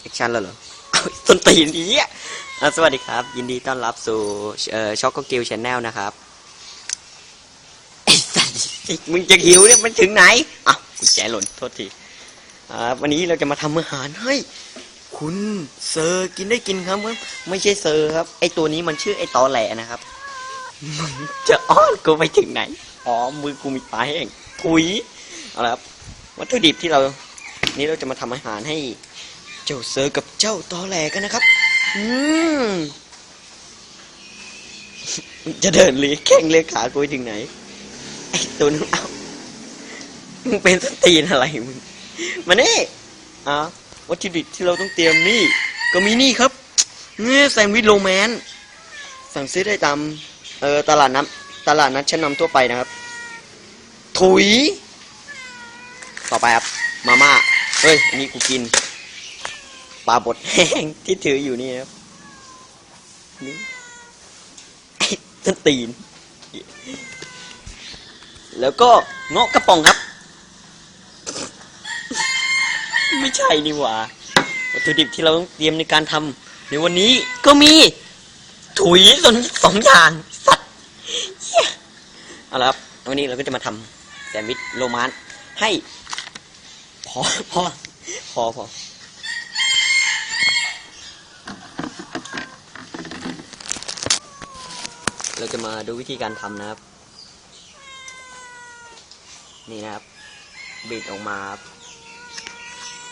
แอคชั่นแล้วเหรอต้นตีนดีอะสวัสดีครับ ยินดีต้อนรับสู่เอ่อช็อกโกกิลชแนลนะครับไอ้มึงจะหิวเนี่ยมันถึงไหนอ้าวกุญแจหล่นโทษทีอ่าวันนี้เราจะมาทำอาหารให้คุณเซอร์กินได้กินครับไม่ใช่เซอร์ครับ ไอตัวนี้มันชื่อไอตอแหลนะครับมึงจะอ้อนกูไปถึงไหนอ๋อมือกูมีปลาแห้งถุยเอาละครับวัตถุดิบที่เรา นี่เราจะมาทำอาหารให้ เจ้าเซอร์กับเจ้าตอแหลกันนะครับ อืมจะเดินเลียแข้งเลียขากูไปถึงไหน ไอ้ตัวนู้นเอามึงเป็นสตรีนอะไรมึงมานี่อะวัตถุดิบที่เราต้องเตรียมนี่ ก็มีนี่ครับเนี่ยแซนด์วิชโรแมนสั่งซื้อได้ตามเออตลาดนัดตลาดนัดชั้นนำทั่วไปนะครับ ถุย ต่อไปครับ มาม่า เฮ้ย อันนี้กูกินาบดแห้งที่ถืออยู่นี่ครับนี่ต้นตีน แล้วก็เงาะกระป๋องครับ ไม่ใช่นี่หว่าวัตถุดิบที่เราต้องเตรียมในการทำในวันนี้ก็มี ถุยสองสองอย่างสัตว์เหี้ยเอาละครับวันนี้เราก็จะมาทำแซนด์วิชโรมานให้ พอพอพอพอ เราจะมาดูวิธีการทำนะครับ นี่นะครับบีบออกมาครับ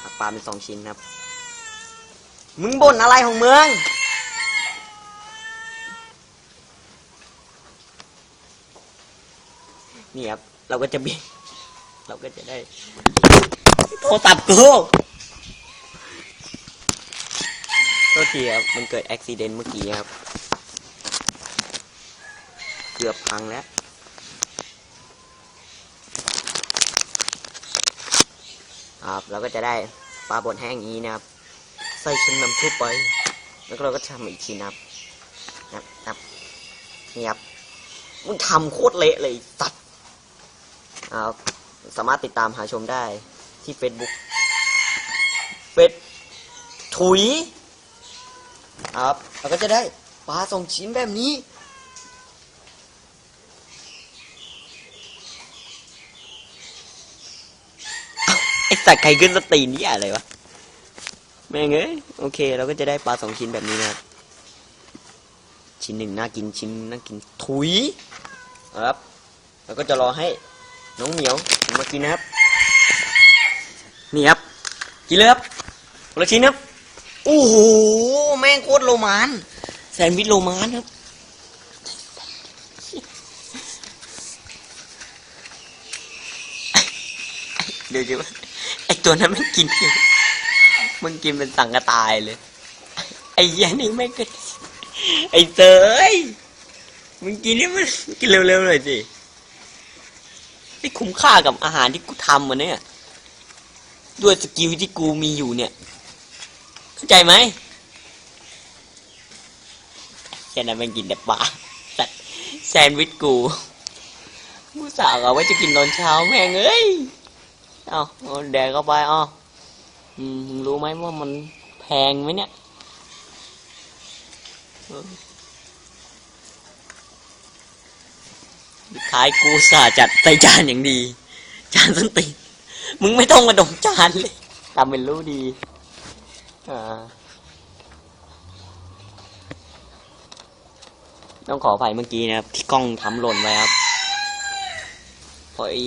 หักปลาเป็นสองชิ้นครับ มึงบ่นอะไรของมึงนี่ครับ เราก็จะบีบเราก็จะได้โทรศัพท์กูโทษทีครับ มันเกิดอุบิเหตุเมื่อกี้ครับ เกือบพังแล้วครับเราก็จะได้ปลาบดแห้งนี้นะครับ ใส่ชิ้นน้ำซุปไป แล้วเราก็ทำอีกชิ้นนะครับนะครับนับนี่ครับมึงทำโคตรเละเลยสัตว์ครับสามารถติดตามหาชมได้ที่ Facebook เฟซถุยครับเราก็จะได้ปลาสองชิ้นแบบนี้ สัตว์ใครขึ้นสตีนนี่อะไรวะ แม่งเอ้ยโอเค เราก็จะได้ปลาสองชิ้นแบบนี้นะครับ ชิ้นหนึ่งน่ากินชิ้นน่ากินถุยเอาครับเราก็จะรอให้น้องเหมียวมากินนะครับ นี่ครับ กินเลยครับคนละชิ้นครับ โอ้โห แม่งโคตรโรมานแซนด์วิชโรมานครับเดี๋ยวเดี๋ยว ไอตัวนั้นมันกิน มันกินเป็นสังกะตายเลย ไอ้เหี้นี่ไม่งก็ไอ้เตยมึงกินนี่มันกินเร็วๆหน่อยสินี่คุ้มค่ากับอาหารที่กูทำมันเนี่ย ด้วยสกิลที่กูมีอยู่เนี่ย เข้าใจไหมแค่นั้นมันกินแต่ปลาแต่แซนด์วิชกู กูสาวเอาไว้จะกินตอนเช้าแม่งเอ้ย เอาเอแดกเข้าไปอ๋อรู้ไหมว่ามันแพงไหมเนี่ยขายกูสาจัดใส่จานอย่างดี จานส้นตีมึงไม่ต้องมาดมจานเลยทำเป็นรู้ดีอ่าต้องขออภัยเมื่อกี้นะครับ ที่กล้องทำหล่นไว้ครับ พราะไอ้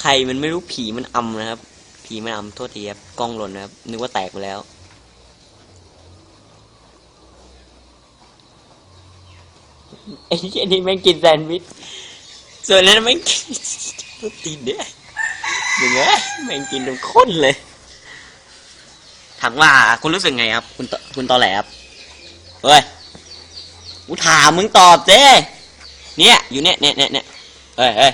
ใครมันไม่รู้ผีมันอำนะครับ ผีมันอำโทษทีครับกล้องหล่นนะครับ นึกว่าแตกไปแล้ว ไอ้ที่นี่แม่งกินแซนด์วิช ส่วนนั้นแม่งกินทุกตีนเนี่ยอย่างเงี้ยแม่งกินจนข้นเลย ถามว่าคุณรู้สึกไงครับ คุณตคุณตอแหลครับเฮ้ยกูถามมึงตอบเจ้เนี่ย อยู่เนี่ยเนี่ยเนี่ยเนี่ยเฮ้ยเฮ้ย